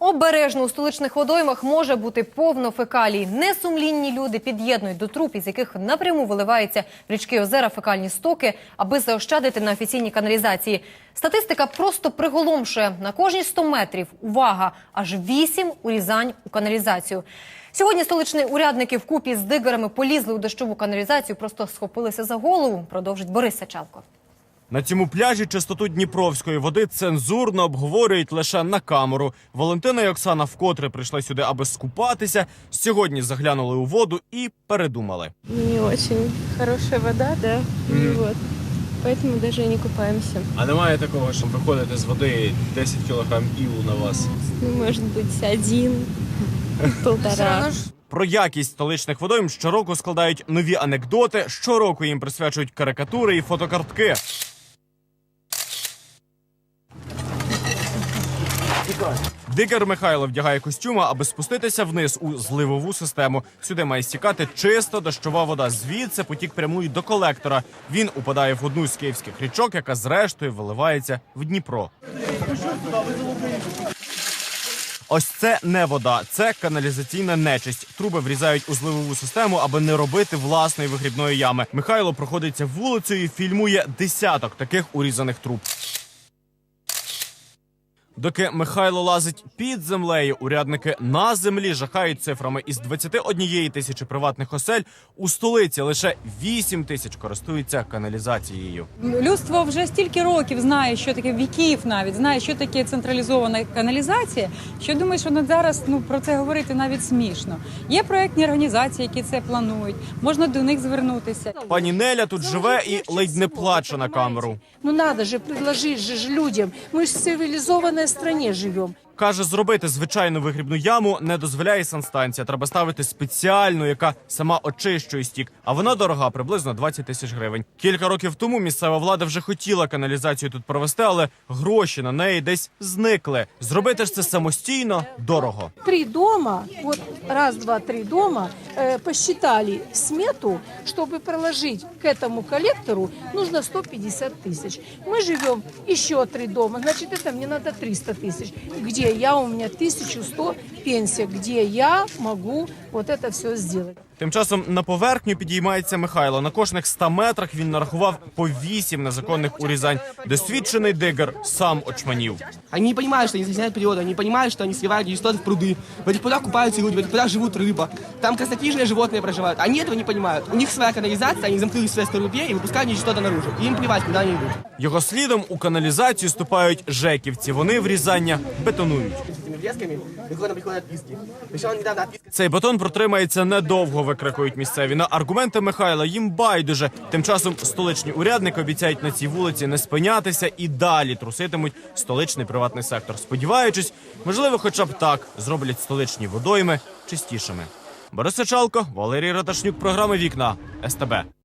Обережно у столичних водоймах може бути повно фекалій. Несумлінні люди під'єднують до труб, із яких напряму виливаються в річки озера фекальні стоки, аби заощадити на офіційній каналізації. Статистика просто приголомшує. На кожні 100 метрів, увага, аж 8 урізань у каналізацію. Сьогодні столичні урядники вкупі з дигерами полізли у дощову каналізацію, просто схопилися за голову, продовжить Борис Сачалко. На цьому пляжі чистоту Дніпровської води цензурно обговорюють лише на камеру. Валентина і Оксана вкотре прийшли сюди, аби скупатися. Сьогодні заглянули у воду і передумали. Не очень хорошая вода, да. Вот. Поэтому даже и не купаемся. А немає такого, що виходите з води 10 кілограм ілу на вас. Ну, может быть, один, полтора. Про якість столичних водойм щороку складають нові анекдоти. Щороку їм присвячують карикатури і фотокартки. Дигер Михайло вдягає костюма, аби спуститися вниз у зливову систему. Сюди має стікати чиста дощова вода. Звідси потік прямує до колектора. Він упадає в одну з київських річок, яка зрештою виливається в Дніпро. Ось це не вода, це каналізаційна нечисть. Труби врізають у зливову систему, аби не робити власної вигрібної ями. Михайло проходиться вулицею і фільмує десяток таких урізаних труб. Доки Михайло лазить під землею, урядники на землі жахають цифрами. Із 21 тисячі приватних осель у столиці лише 8 тисяч користуються каналізацією. Людство вже стільки років знає, що таке віків, навіть знає, що таке централізована каналізація. Що думаю, що на зараз ну про це говорити навіть смішно. Є проектні організації, які це планують. Можна до них звернутися. Пані Неля тут живе і ледь не плаче на камеру. Ну надо же предложить же ж людям. Мы же в цивилизованной стране живем. Каже, зробити звичайну вигрібну яму не дозволяє санстанція. Треба ставити спеціальну, яка сама очищує стік. А вона дорога, приблизно 20 тисяч гривень. Кілька років тому місцева влада вже хотіла каналізацію тут провести, але гроші на неї десь зникли. Зробити ж це самостійно дорого. Три дома, вот раз, два, три дома, посчитали смету, чтобы проложить к этому коллектору, нужно 150 тысяч. Мы живем еще три дома, значит, это мне надо 300 тысяч. Где я, у меня 1100 пенсия, где я могу вот это все сделать. Тим часом на поверхню підіймається Михайло. На кожних 100 метрах він нарахував по 8 незаконних урізань. Досвідчений дигер сам очманів. Они не понимают, что они загрязняют природу, они не понимают, что они сливают нечистоты в пруды. В этих прудах купаются люди, в этих прудах живут рыба. Там краснокнижные животные проживают. Они этого не понимают. У них своя канализация, они замкнулись в своей скорлупе и выпускают нечистоты наружу. И им плевать, куда они идут. Його слідом у каналізацію ступають жеківці. Вони врізання бетонують. С этими врезками приходят, приходят отписки. Причем недавно отписка Цей бетон протримається недовго, викрикують місцеві. На аргументи Михайла їм байдуже. Тим часом столичні урядники обіцяють на цій вулиці не спинятися і далі труситимуть столичний приватний сектор, сподіваючись, можливо, хоча б так зроблять столичні водойми чистішими. Борис Сачалко, Валерій Раташнюк, програми Вікна СТБ.